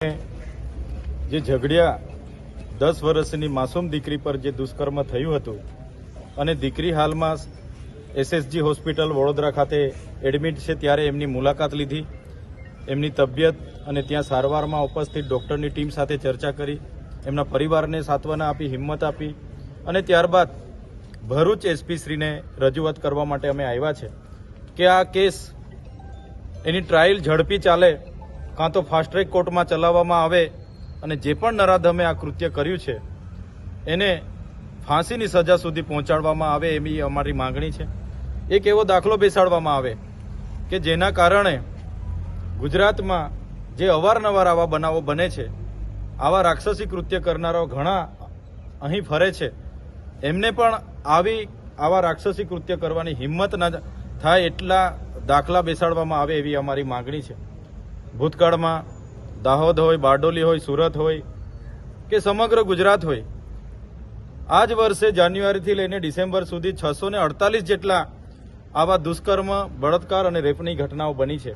જે ઝઘડિયા દસ વર્ષની માસૂમ દીકરી પર જે દુષ્કર્મ થયું હતું અને દીકરી હાલમાં એસએસજી હોસ્પિટલ વડોદરા ખાતે એડમિટ છે, ત્યારે એમની મુલાકાત લીધી. એમની તબિયત અને ત્યાં સારવારમાં ઉપસ્થિત ડૉક્ટરની ટીમ સાથે ચર્ચા કરી. એમના પરિવારને સાંત્વના આપી, હિંમત આપી અને ત્યારબાદ ભરૂચ એસપી શ્રીને રજૂઆત કરવા માટે અમે આવ્યા છે કે આ કેસ એની ટ્રાયલ ઝડપી ચાલે કાં તો ફાસ્ટ ટ્રેક કોર્ટમાં ચલાવવામાં આવે અને જે પણ નરાધમે આ કૃત્ય કર્યું છે, એને ફાંસીની સજા સુધી પહોંચાડવામાં આવે એવી અમારી માંગણી છે. એક એવો દાખલો બેસાડવામાં આવે કે જેના કારણે ગુજરાતમાં જે અવારનવાર આવા બનાવો બને છે, આવા રાક્ષસી કૃત્ય કરનારાઓ ઘણા અહીં ફરે છે. એમને પણ આવી આવા રાક્ષસી કૃત્ય કરવાની હિંમત ન થાય એટલા દાખલા બેસાડવામાં આવે એવી અમારી માંગણી છે. ભૂતકાળમાં દાહોદ હોય, બારડોલી હોય, સુરત હોય કે સમગ્ર ગુજરાત હોય આ જ વર્ષે જાન્યુઆરીથી લઈને ડિસેમ્બર સુધી છસો અડતાલીસ જેટલા આવા દુષ્કર્મ, બળાત્કાર અને રેપની ઘટનાઓ બની છે.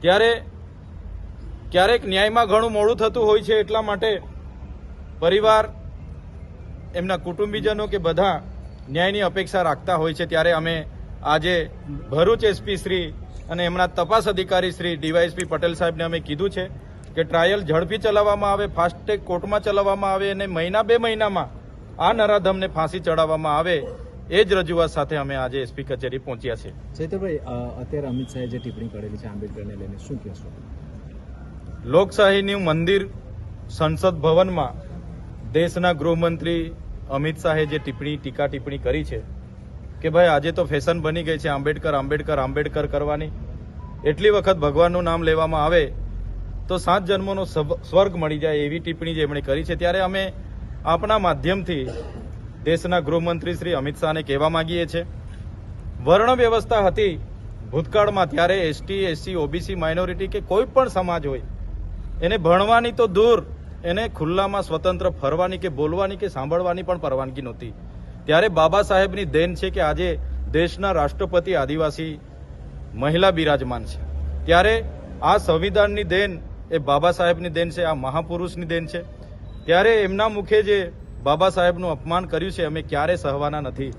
ત્યારે ક્યારેક ન્યાયમાં ઘણું મોડું થતું હોય છે એટલા માટે પરિવાર, એમના કુટુંબીજનો કે બધા ન્યાયની અપેક્ષા રાખતા હોય છે. ત્યારે અમે આજે ભરૂચ એસપી શ્રી અને એમના તપાસ અધિકારી શ્રી ડીવાયએસપી પટેલ સાહેબને અમે કીધું છે કે ટ્રાયલ ઝડપી ચલાવવામાં આવે ફાસ્ટેગ કોર્ટમાં ચલાવવામાં આવે અને મહિના બે મહિનામાં આ નરાધમને ફાંસી ચડાવવામાં આવે એ જ રજૂઆત સાથે અમે આજે એસપી કચેરી પહોંચ્યા છે ચૈતરભાઈ અત્યારે અમિત શાહે જે ટિપ્પણી કરેલી છે આંબેડકરને લઈને શું કહેશો? લોકશાહીનું મંદિર સંસદ ભવનમાં દેશના ગૃહમંત્રી અમિત શાહે જે ટિપ્પણી ટીકા ટિપ્પણી કરી છે કે ભાઈ આજે તો ફેશન બની ગઈ છે, આંબેડકર આંબેડકર આંબેડકર કરવાની. એટલી વખત ભગવાનનું નામ લેવામાં આવે તો સાત જન્મોનો સ્વર્ગ મળી જાય એવી ટિપ્પણી જે એમણે કરી છે. ત્યારે અમે આપણા માધ્યમથી દેશના ગૃહમંત્રી શ્રી અમિત શાહને કહેવા માંગીએ છીએ. વર્ણ વ્યવસ્થા હતી ભૂતકાળમાં ત્યારે એસટી, એસસી, ઓબીસી, માઇનોરિટી કે કોઈ પણ સમાજ હોય, એને ભણવાની તો દૂર, એને ખુલ્લામાં સ્વતંત્ર ફરવાની કે બોલવાની કે સાંભળવાની પણ પરવાનગી નહોતી. ત્યારે બાબા સાહેબની દેન છે કે આજે દેશના રાષ્ટ્રપતિ આદિવાસી મહિલા બિરાજમાન છે. ત્યારે આ સંવિધાનની દેન એ બાબા સાહેબની દેન છે, આ મહાપુરુષની દેન છે. ત્યારે એમના મુખે જે બાબા સાહેબનું અપમાન કર્યું છે, અમે ક્યારે સહવાના નથી.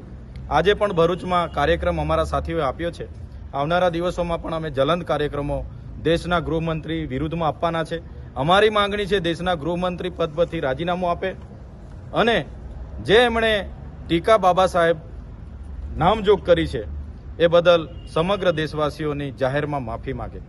આજે પણ ભરૂચમાં કાર્યક્રમ અમારા સાથીઓએ આપ્યો છે. આવનારા દિવસોમાં પણ અમે જલંત કાર્યક્રમો દેશના ગૃહમંત્રી વિરુદ્ધમાં આપવાના છે. અમારી માંગણી છે દેશના ગૃહમંત્રી પદ પરથી રાજીનામું આપે. અને જે એમણે ટીકા બાબા સાહેબ નામજોગ કરી છે એ બદલ સમગ્ર દેશવાસીઓની જાહેરમાં માફી માગે.